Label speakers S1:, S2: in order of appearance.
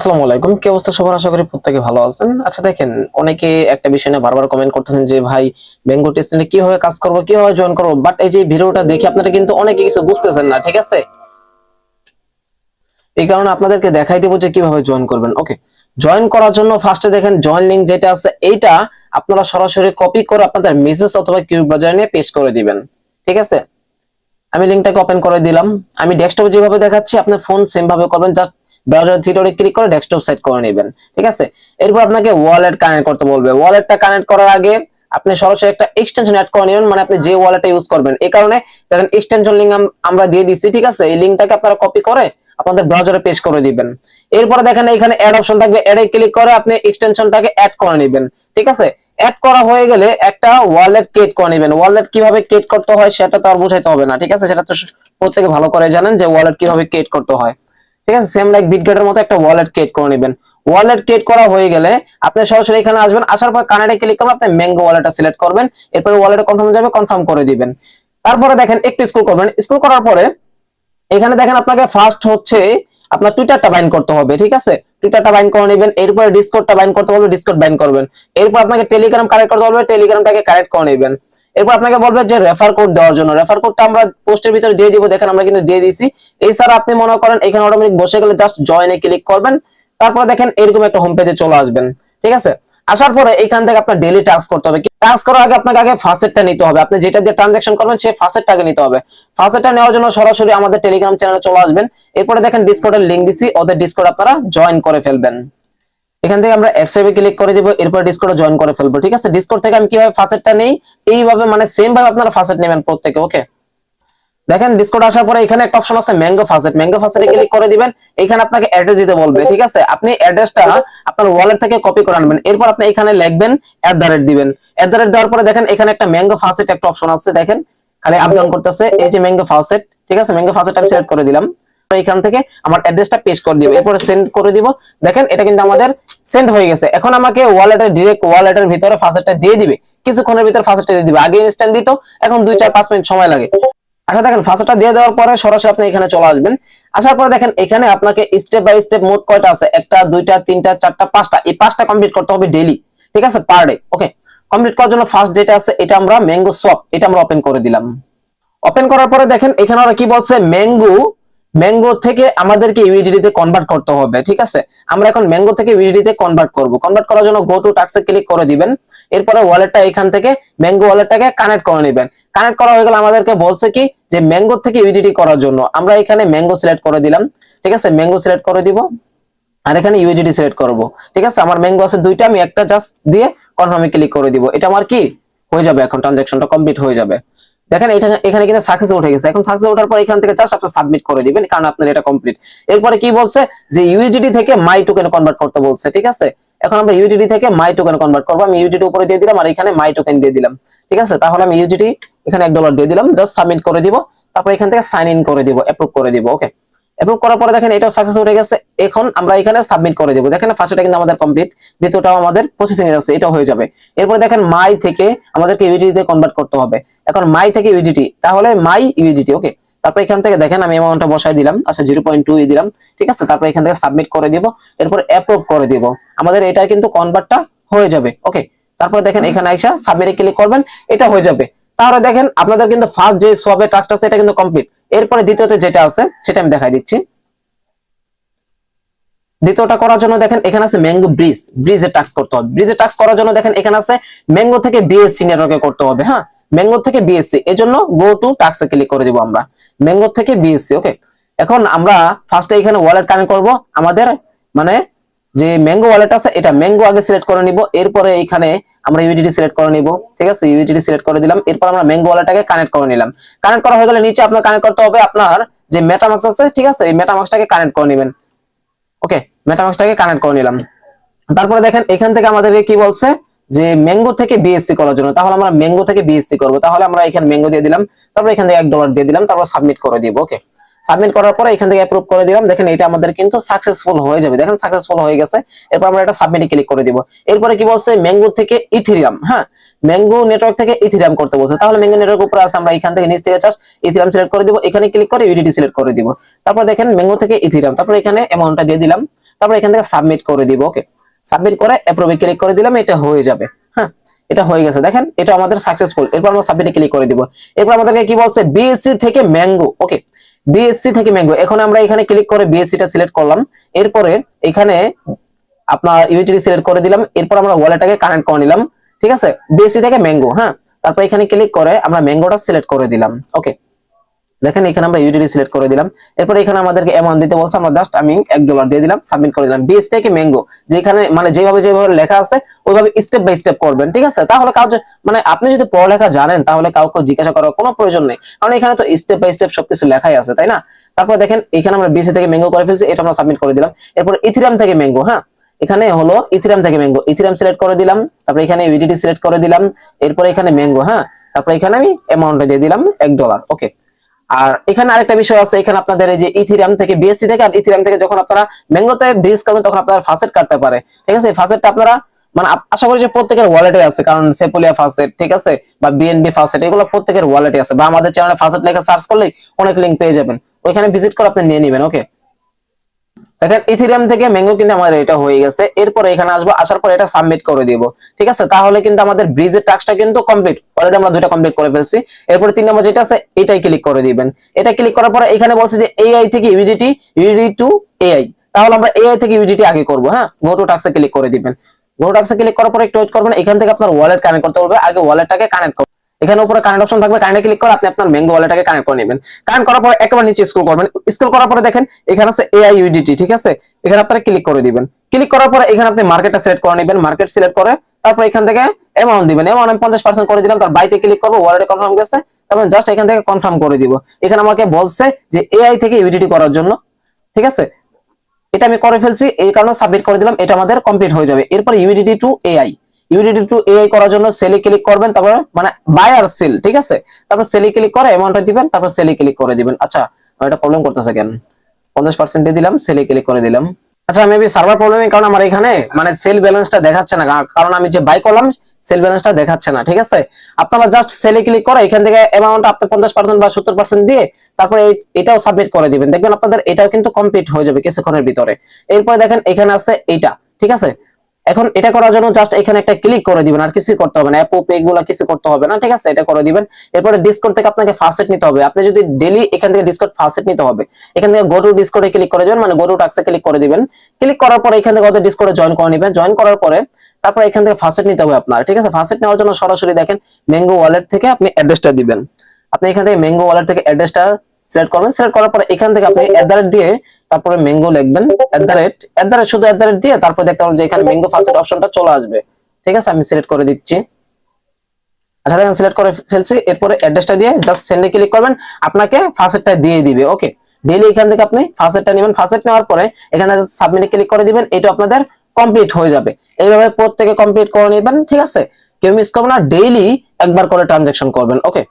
S1: আসসালামু আলাইকুম। কি অবস্থা সবার? আশা করি প্রত্যেকে ভালো আছেন। আচ্ছা দেখেন, অনেকে একটা বিষয় নিয়ে বারবার কমেন্ট করতেছেন যে, ভাই ব্যাঙ্গো টেস্ট নিয়ে কীভাবে কাজ করব, কীভাবে জয়েন করব? বাট এই যে ভিডিওটা দেখে আপনারা কিন্তু অনেকে কিছু বুঝতেছেন না, ঠিক আছে? এই কারণে আপনাদেরকে দেখাই দেবো যে কীভাবে জয়েন করবেন। ওকে জয়েন করার জন্য ফার্স্টে দেখেন জয়েন লিংক যেটা আছে, এইটা আপনারা সরাসরি কপি করে আপনাদের মেসেজ অথবা কিউ ব্রাউজার নিয়ে পেস্ট করে দিবেন। ঠিক আছে? আমি লিংকটাকে ওপেন করে দিলাম। আমি ডেস্কটপে যেভাবে দেখাচ্ছি, আপনি ফোন সেম ভাবে করবেন জাস্ট ব্রাউজার থিয়েটারে ক্লিক করে ডেস্কটপ সেট করে নেবেন, ঠিক আছে? এরপর আপনাকে ওয়ালেট কানেক্ট করতে বলবে। ওয়ালেটটা কানেক্ট করার আগে আপনি সরাসরি একটা এক্সটেনশন অ্যাড করে নেবেন মানে আপনি যে ওয়ালেটটা ইউজ করবেন। এই কারণে দেখেন এক্সটেনশন লিংক আমরা দিয়ে দিচ্ছি ঠিক আছে? এই লিংকটাকে আপনারা কপি করে আপনাদের ব্রাউজারে পেস্ট করে দিবেন। এরপরে দেখেন এখানে অ্যাড অপশন থাকবে। অ্যাডে ক্লিক করে আপনি এক্সটেনশনটাকে অ্যাড করে নেবেন, ঠিক আছে? অ্যাড করা হয়ে গেলে একটা ওয়ালেট ক্রিয়েট করে নেবেন। ওয়ালেট কীভাবে ক্রিয়েট করতে হয় সেটা তো আর বোঝাইতে হবে না, ঠিক আছে? সেটা তো প্রত্যেকে ভালো করে জানেন যে ওয়ালেট কীভাবে ক্রিয়েট করতে হয়। ঠিক আছে? সেম লাইক বিটগেটের মতো একটা ওয়ালেট ক্রিয়েট করে নেবেন। ওয়ালেট ক্রিয়েট করা হয়ে গেলে আপনি সরাসরি এখানে আসবেন, আসার পর কানেক্টে ক্লিক করবেন, আপনি ম্যাঙ্গো ওয়ালেটটা সিলেক্ট করবেন, এরপরে ওয়ালেটে কনফার্ম যাবে কনফার্ম করে দিবেন। তারপরে দেখেন, একটু স্ক্রল করবেন। স্ক্রল করার পরে এখানে দেখেন আপনাকে ফার্স্ট হচ্ছে আপনার টুইটারটা বাইন করতে হবে, ঠিক আছে? টুইটারটা বাইন করে নেবেন, এরপরে ডিসকর্ডটা বাইন করতে হবে ডিসকর্ড বাইন করবেন। এরপর আপনাকে টেলিগ্রাম কানেক্ট করতে বলবে টেলিগ্রামটাকে কানেক্ট করে নেবেন। এরপর আপনাকে বলবে যে রেফার কোড দেওয়ার জন্য। রেফার কোডটা আমরা পোস্টের ভিতরে দিয়ে দিব, দেখেন আমরা কিন্তু দিয়ে দিছি এই স্যার আপনি মনে করেন এখানে অটোমেটিক বসে গেলে জাস্ট জয়েনে ক্লিক করবেন, তারপর দেখেন এরকম একটা হোম পেজে চলে আসবেন। ঠিক আছে? আসার পরে এখান থেকে আপনার ডেলি টাস্ক করতে হবে। টাস্ক করার আগে আপনাকে আগে ফাসেটটা নিতে হবে। আপনি যেটা দিয়ে ট্রানজাকশন করবেন, সেই ফাসেটটাকে নিতে হবে। ফাসেটটা নেওয়ার জন্য সরাসরি আমাদের টেলিগ্রাম চ্যানেলে চলে আসবেন। এরপরে দেখেন ডিসকর্ডের লিংক দিছি, ওদের ডিসকর্ড আপনারা জয়েন করে ফেলবেন। এখান থেকে আমরা অ্যাকসেপ্টে ক্লিক করে দিব এরপর ডিসকর্ডে জয়েন করে ফেলব ঠিক আছে? ডিসকর্ড থেকে আমি কীভাবে ফাসেটটা নেই এইভাবে মানে সেম ভাবে আপনারা ফাসেট নেবেন প্রত্যেকে ওকে দেখেন ডিসকর্ড আসার পরে এখানে একটা অপশন আছে ম্যাঙ্গো ফাসেট ম্যাঙ্গো ফাসেটে ক্লিক করে দিবেন এখানে আপনাকে অ্যাড্রেস দিতে বলবে ঠিক আছে? আপনি অ্যাড্রেসটা আপনার ওয়ালেট থেকে কপি করে আনবেন এরপর আপনি এখানে লিখবেন অ্যাট দ্য রেট দিবেন। অ্যাট দ্য রেট দেওয়ার পরে দেখেন এখানে একটা ম্যাঙ্গো ফাসেট একটা অপশন আছে দেখেন? খালি আপ ডাউন করতেছে এই যে ম্যাঙ্গো ফাসেট ঠিক আছে? ম্যাঙ্গো ফাসেট আমি সিলেক্ট করে দিলাম। এখান থেকে আমার অ্যাড্রেসটা পেস্ট করে দিব। এরপরে সেন্ড করে দিব। দেখেন, এটা কিন্তু আমাদের সেন্ড হয়ে গেছে। এখন আমাকে ওয়ালেটের ডিরেক্ট ওয়ালেটের ভিতরে দিয়ে দিবে। কিছুক্ষণের ভিতরে দিয়ে দিবে। আগে ইনস্ট্যান্ট দিত, এখন দুই, চার, পাঁচ মিনিট সময় লাগে। আচ্ছা দেখেন দিয়ে দেওয়ার পরে সরাসরি আপনি এখানে চলে আসবেন। আসার পরে দেখেন, এখানে আপনাকে স্টেপ বাই স্টেপ মোট কয়টা আছে? একটা, দুইটা, তিনটা, চারটা, পাঁচটা। এই পাঁচটা কমপ্লিট করতে হবে ডেইলি ঠিক আছে? পার ডে ওকে কমপ্লিট করার জন্য ফার্স্ট যেটা আছে, এটা আমরা ম্যাঙ্গো সপ এটা আমরা ওপেন করে দিলাম। ওপেন করার পরে দেখেন, এখানে ওরা কি বলছে? ম্যাঙ্গো ম্যাঙ্গো থেকে আমাদেরকে ইউডিডি তে কনভার্ট করতে হবে, ঠিক আছে? আমরা এখন ম্যাঙ্গো থেকে ইউডিডি তে কনভার্ট করব। কনভার্ট করার জন্য গো টু টাক্সে ক্লিক করে দিবেন। এরপরে ওয়ালেটটা এখান থেকে ম্যাঙ্গো ওয়ালেটটাকে কানেক্ট করে নেবেন। কানেক্ট করা হয়ে গেলে আমাদেরকে বলছে কি যে ম্যাঙ্গো থেকে ইউডিডি করার জন্য। আমরা এখানে ম্যাঙ্গো সিলেক্ট করে দিলাম। ঠিক আছে? ম্যাঙ্গো সিলেক্ট করে দিব। আর এখানে ইউডিডি সিলেক্ট করব। ঠিক আছে? আমার ম্যাঙ্গো আছে দুইটা, আমি একটা জাস্ট দিয়ে কনফার্মে ক্লিক করে দিব। এটা আমার কি? হয়ে যাবে এখন ট্রানজাকশনটা কমপ্লিট হয়ে যাবে। দেখেন এটা এখানে কিন্তু সাকসেস উঠে গেছে। এখন সাকসেস ওঠার পর এখান থেকে জাস্ট আপনি সাবমিট করে দিবেন, কারণ আপনার এটা কমপ্লিট এরপরে কি বলছে? যে ইউএসডিটি থেকে মাই টোকেন কনভার্ট করতে বলছে, ঠিক আছে? এখন আমরা ইউডিডি থেকে মাই টোকেন কনভার্ট করব, আমি ইউডিডি উপরে দিয়ে দিলাম আর এখানে মাই টোকেন দিয়ে দিলাম, ঠিক আছে? তাহলে আমি ইউডিডি এখানে এক ডলার দিয়ে দিলাম জাস্ট সাবমিট করে দিব, তারপর এখান থেকে সাইন ইন করে দিব অ্যাপ্রুভ করে দিব ওকে অ্যাপ্রুভ করার পরে দেখেন এটাও সাকসেস হয়ে গেছে। এখন আমরা এখানে সাবমিট করে দিব। দেখেন ফার্স্টটা কিন্তু আমাদের কমপ্লিট দ্বিতীয়টাও আমাদের প্রসেসিং এ আছে এটাও হয়ে যাবে। এরপরে দেখেন মাই থেকে আমাদেরকে ইউডিটি তে কনভার্ট করতে হবে। এখন মাই থেকে ইউডিটি তাহলে মাই ইউডিটি ওকে তারপর এখান থেকে দেখেন আমি অ্যামাউন্টটা বসাই দিলাম আচ্ছা জিরো পয়েন্ট টু দিলাম, ঠিক আছে? তারপর এখান থেকে সাবমিট করে দিব, এরপর অ্যাপ্রুভ করে দিব। আমাদের এটা কিন্তু কনভার্টটা হয়ে যাবে ওকে তারপর দেখেন এখানে আইসা সাবমিটে ক্লিক করবেন, এটা হয়ে যাবে। তাহলে দেখেন আপনাদের কিন্তু ফার্স্ট যে সবে টাস্কটা আছে, এটা কিন্তু কমপ্লিট এরপরে দ্বিতীয়তে যেটা আছে, সেটা আমি দেখাই দিচ্ছি। দ্বিতীয়টা করার জন্য দেখেন, এখানে আছে ম্যাঙ্গো ব্রিজ ব্রিজের টাস্ক করতে হবে। ব্রিজের টাস্ক করার জন্য দেখেন, এখানে আছে ম্যাঙ্গো থেকে বিএসসি নেটওয়ার্কে করতে হবে হ্যাঁ? ম্যাঙ্গো থেকে বিএসসি এর জন্য গো টু টাস্কে ক্লিক করে দিব আমরা। ম্যাঙ্গো থেকে বিএসসি ওকে এখন আমরা ফার্স্টে এখানে ওয়ালেট কানেক্ট করব, আমাদের মানে যে ম্যাঙ্গো ওয়ালেট আছে, এটা ম্যাঙ্গো আগে সিলেক্ট করে নিব, এরপরে এখানে আমরা ইউডিটি সিলেক্ট করে নিব, ঠিক আছে? ইউডিটি সিলেক্ট করে দিলাম, এরপর আমরা ম্যাঙ্গো ওয়ালেটটাকে কানেক্ট করে নিলাম। কানেক্ট করা হয়ে গেলে নিচে আপনার কানেক্ট করতে হবে আপনার যে মেটামাক্স আছে, ঠিক আছে? এই মেটামাক্সটাকে কানেক্ট করে নেবেন। ওকে মেটামাক্সটাকে কানেক্ট করে নিলাম। তারপরে দেখেন, এখান থেকে আমাদেরকে কি বলছে? যে ম্যাঙ্গো থেকে বিএসসি করার জন্য। তাহলে আমরা ম্যাঙ্গো থেকে বিএসসি করব। তাহলে আমরা এখানে ম্যাঙ্গো দিয়ে দিলাম। তারপর এখান থেকে এক ডলার দিয়ে দিলাম। তারপর সাবমিট করে দিব ওকে সাবমিট করার পরে এখান থেকে অ্যাপ্রুভ করে দিলাম। দেখেন এটা আমাদের কিন্তু সাকসেসফুল হয়ে যাবে। দেখেন সাকসেসফুল হয়ে গেছে। এরপর আমরা এটা সাবমিটে ক্লিক করে দিব। এরপরে কি বলছে? ম্যাঙ্গো থেকে ইথিরিয়াম হ্যাঁ? ম্যাঙ্গো নেটওয়ার্ক থেকে ইথিরিয়াম করতে বলছে। তাহলে ম্যাঙ্গো নেটওয়ার্ক উপরে আছে, আমরা এখান থেকে নিচ থেকে চাষ ইথিরিয়াম সিলেক্ট করে দিব। এখানে ক্লিক করে ইউডিটি সিলেক্ট করে দিব। তারপর দেখেন ম্যাঙ্গো থেকে ইথিরিয়াম তারপর এখানে অ্যামাউন্টটা দিয়ে দিলাম। তারপর এখান থেকে সাবমিট করে দিব ওকে সাবমিট করে অ্যাপ্রুভে ক্লিক করে দিলাম। এটা হয়ে যাবে হ্যাঁ? এটা হয়ে গেছে। দেখেন, এটা আমাদের সাকসেসফুল এরপর আমরা সাবমিটে ক্লিক করে দিব। এরপর আমাদেরকে কি বলছে? বিএসসি থেকে ম্যাঙ্গো ওকে বিএসসি থেকে ম্যাঙ্গো এখন আমরা এখানে ক্লিক করে বিএসসি টা সিলেক্ট করলাম। এরপরে এখানে আপনার ইউটিডি সিলেক্ট করে দিলাম। এরপর আমরা ওয়ালেটটাকে কানেক্ট করে নিলাম। ঠিক আছে? বিএসসি থেকে ম্যাঙ্গো হ্যাঁ? তারপর এখানে ক্লিক করে আমরা ম্যাঙ্গোটা সিলেক্ট করে দিলাম। ওকে দেখেন, এখানে আমরা ইউটিলিটি সিলেক্ট করে দিলাম। এরপর এখানে আমাদেরকে অ্যামাউন্ট দিতে বলছে, আমরা জাস্ট আমি এক ডলার দিয়ে দিলাম সাবমিট করে দিলাম। বিএস থেকে ম্যাঙ্গো যেখানে মানে যেভাবে যেভাবে লেখা আছে, ওইভাবে স্টেপ বাই স্টেপ করবেন, ঠিক আছে? তাহলে কাজ মানে আপনি যদি পড়ালেখা জানেন, তাহলে কাউকে জিজ্ঞাসা করার কোনো প্রয়োজন নেই। কারণ এখানে তো স্টেপ বাই স্টেপ সবকিছু লেখাই আছে, তাই না? তারপর দেখেন, এখানে আমরা বিসি থেকে ম্যাঙ্গো করে ফেলছি, এটা আমরা সাবমিট করে দিলাম। এরপর ইথিরাম থেকে ম্যাঙ্গো হ্যাঁ? এখানে হলো ইথিরাম থেকে ম্যাঙ্গো ইথিরাম সিলেক্ট করে দিলাম, তারপর এখানে ইউডিটি সিলেক্ট করে দিলাম, এরপর এখানে ম্যাঙ্গো হ্যাঁ? তারপর এখানে আমি অ্যামাউন্টটা দিয়ে দিলাম এক ডলার ওকে আর এখানে আরেকটা বিষয় আছে, এখানে আপনাদের এই যে ইথিরাম থেকে বিএসসি থেকে আর ইথিরাম থেকে যখন আপনারা ম্যাঙ্গোতে ব্রিজ করবেন, তখন আপনারা ফাসেট কাটতে পারে। ঠিক আছে? ফাসেটটা আপনারা মানে আশা করি যে প্রত্যেকের ওয়ালেটে আছে, কারণ সেপুলিয়া ফাসেট ঠিক আছে? বা বিএনবি ফাসেট এগুলো প্রত্যেকের ওয়ালেটে আছে। বা আমাদের চ্যানেলে ফাসেট লেখা সার্চ করলেই অনেক লিংক পেয়ে যাবেন। ওইখানে ভিজিট করে আপনি নিয়ে নেবেন ওকে দেখেন ইথিরিয়াম থেকে ম্যাঙ্গো কিন্তু আমাদের এটা হয়ে গেছে। এরপর এখানে আসব, আসার পর এটা সাবমিট করে দিব। ঠিক আছে? তাহলে কিন্তু আমাদের ব্রিজের টাস্কটা কিন্তু কমপ্লিট অলরেডি আমরা দুইটা কমপ্লিট করে ফেলছি। এরপরে তিন নম্বর যেটা আছে, এটাই ক্লিক করে দিবেন। এটা ক্লিক করার পরে এখানে বলছে যে এআই থেকে ইউডিটি ইউডিটি টু এআই তাহলে আমরা এআই থেকে ইউডিটি আগে করব হ্যাঁ? গো টু টাস্কে ক্লিক করে দিবেন। গো টাস্কে ক্লিক করার পরে একটু ওয়েট করবেন। এখান থেকে আপনার ওয়ালেট কানেক্ট করতে বলবে। আগে ওয়ালেটটাকে কানেক্ট করবেন। এখানে উপরে কানেক্ট অপশন থাকবে কানেক্টে ক্লিক করে আপনি আপনার ম্যাঙ্গো ওয়ালেটটাকে কানেক্ট করে নেবেন। কানেক্ট করার পরে একেবারে নিচে স্ক্রল করবেন। স্ক্রল করার পরে দেখেন, এখানে আছে এআই ইউডিটি ঠিক আছে? এখানে আপনারা ক্লিক করে দিবেন। ক্লিক করার পরে এখানে আপনি মার্কেটটা সিলেক্ট করে নেবেন। মার্কেট সিলেক্ট করে তারপর এখান থেকে অ্যামাউন্ট দিবেন। অ্যামাউন্ট আমি পঞ্চাশ পার্সেন্ট করে দিলাম, তার বাইতে ক্লিক করব ওয়ালেটে কনফার্ম গেছে। তারপর জাস্ট এখান থেকে কনফার্ম করে দিব। এখানে আমাকে বলছে যে এআই থেকে ইউডিটি করার জন্য, ঠিক আছে? এটা আমি করে ফেলছি, এই কারণে সাবমিট করে দিলাম, এটা আমাদের কমপ্লিট হয়ে যাবে। এরপর UDT to AI UDT to AI করার জন্য সেলে ক্লিক করবেন, তারপর মানে বাই আর সেল ঠিক আছে? তারপর সেলে ক্লিক করে অ্যামাউন্টটা দিবেন, তারপর সেলে ক্লিক করে দিবেন। আচ্ছা এটা প্রবলেম করতেছে কেন? পঞ্চাশ পার্সেন্ট দিয়ে দিলাম সেলে ক্লিক করে দিলাম। আচ্ছা মেবি সার্ভার প্রবলেমের কারণে আমার এখানে মানে সেল ব্যালেন্সটা দেখাচ্ছে না কারণ- আমি যে বাই করলাম সেল ব্যালেন্সটা দেখাচ্ছে না, ঠিক আছে? আপনারা জাস্ট সেলে ক্লিক করে এখান থেকে অ্যামাউন্ট আপনি পঞ্চাশ পার্সেন্ট বা সত্তর পার্সেন্ট দিয়ে তারপরে এটাও সাবমিট করে দিবেন। দেখবেন আপনাদের এটাও কিন্তু কমপ্লিট হয়ে যাবে কিছুক্ষণের ভিতরে। এরপরে দেখেন এখানে আছে এটা ঠিক আছে? এখন এটা করার জন্য জাস্ট এখানে একটা ক্লিক করে দিবেন, আর কিছু করতে হবে না। অ্যাপো পে এগুলো কিছু করতে হবে না, ঠিক আছে? এটা করে দিবেন। এরপরে ডিসকর্ড থেকে আপনাকে ফার্স্ট নিতে হবে। আপনি যদি ডেলি এখান থেকে ডিসকর্ড ফার্স্ট নিতে হবে, এখান থেকে গো টু ডিসকর্ডে ক্লিক করে দিবেন মানে গো টু টাক্সে ক্লিক করে দিবেন। ক্লিক করার পরে এখান থেকে ওদের ডিসকর্ডে জয়েন করে নেবেন। জয়েন করার পরে তারপর এখান থেকে ফার্স্ট নিতে হবে আপনার, ঠিক আছে? ফার্স্ট নেওয়ার জন্য সরাসরি দেখেন ম্যাঙ্গো ওয়ালেট থেকে আপনি অ্যাড্রেসটা দিবেন। আপনি এখান থেকে ম্যাঙ্গো ওয়ালেট থেকে অ্যাড্রেসটা সিলেক্ট করবেন সিলেক্ট করার পরে এখান থেকে আপনি এট দিয়ে তারপরে ম্যাঙ্গো লিখবেন at the rate at the rate শুধু এট দ্য রেট দিয়ে তারপর দেখতে পাবেন যে এখানে ম্যাঙ্গো ফার্স্ট অপশনটা চলে আসবে। ঠিক আছে? আমি সিলেক্ট করে দিচ্ছি। আচ্ছা দেখেন সিলেক্ট করে ফেলছি, এরপরে অ্যাড্রেসটা দিয়ে জাস্ট সেন্ডে ক্লিক করবেন, আপনাকে ফার্স্টটা দিয়ে দিবে ওকে দিলে এখান থেকে আপনি ফার্স্টটা নেবেন ফার্স্ট নেওয়ার পরে এখানে সাবমিটে ক্লিক করে দিবেন, এটা আপনাদের কমপ্লিট হয়ে যাবে। এইভাবে প্রত্যেকে কমপ্লিট করে নেবেন, ঠিক আছে? কেউ মিস করবেন না ডেইলি একবার করে ট্রানজাকশন করবেন ওকে